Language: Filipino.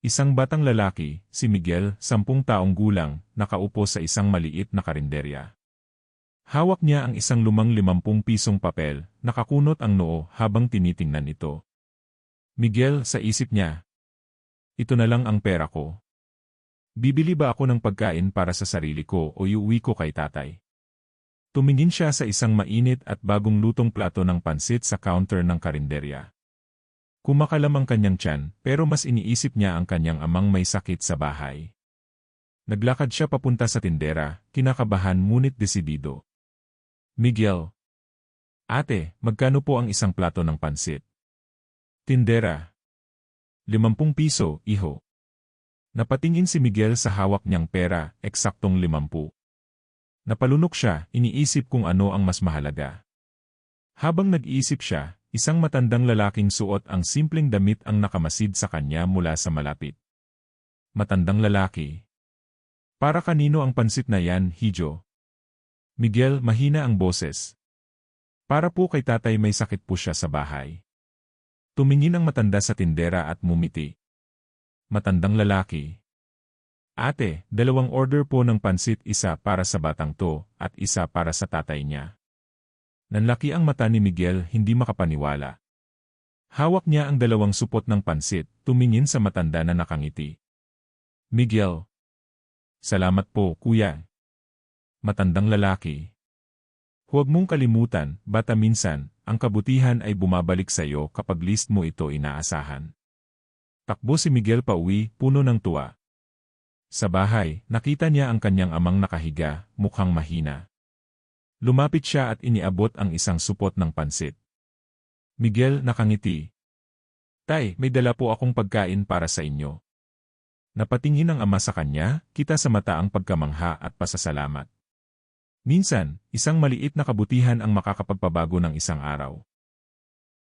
Isang batang lalaki, si Miguel, sampung taong gulang, nakaupo sa isang maliit na karinderya. Hawak niya ang isang lumang limampung pisong papel, nakakunot ang noo habang tinitingnan ito. Miguel sa isip niya. Ito na lang ang pera ko. Bibili ba ako ng pagkain para sa sarili ko o iuwi ko kay tatay? Tumingin siya sa isang mainit at bagong lutong plato ng pansit sa counter ng karinderya. Kumakalam ang kanyang tiyan, pero mas iniisip niya ang kanyang amang may sakit sa bahay. Naglakad siya papunta sa tindera, kinakabahan ngunit desidido. Miguel. Ate, magkano po ang isang plato ng pansit? Tindera. Limampung piso, iho. Napatingin si Miguel sa hawak niyang pera, eksaktong limampu. Napalunok siya, iniisip kung ano ang mas mahalaga. Habang nag-iisip siya, Isang matandang lalaking suot ang simpleng damit ang nakamasid sa kanya mula sa malapit. Matandang lalaki. Para kanino ang pansit na yan, Hijo? Miguel, mahina ang boses. Para po kay tatay may sakit po siya sa bahay. Tumingin ang matanda sa tindera at mumiti. Matandang lalaki. Ate, dalawang order po ng pansit isa para sa batang to at isa para sa tatay niya. Nanlaki ang mata ni Miguel hindi makapaniwala. Hawak niya ang dalawang supot ng pansit, tumingin sa matanda na nakangiti. Miguel. Salamat po, kuya. Matandang lalaki. Huwag mong kalimutan, bata minsan, ang kabutihan ay bumabalik sa iyo kapag list mo ito inaasahan. Takbo si Miguel pauwi, puno ng tuwa. Sa bahay, nakita niya ang kanyang amang nakahiga, mukhang mahina. Lumapit siya at iniabot ang isang supot ng pansit. Miguel nakangiti. Tay, may dala po akong pagkain para sa inyo. Napatingin ang ama sa kanya, kita sa mata ang pagkamangha at pasasalamat. Minsan, isang maliit na kabutihan ang makakapagpabago ng isang araw.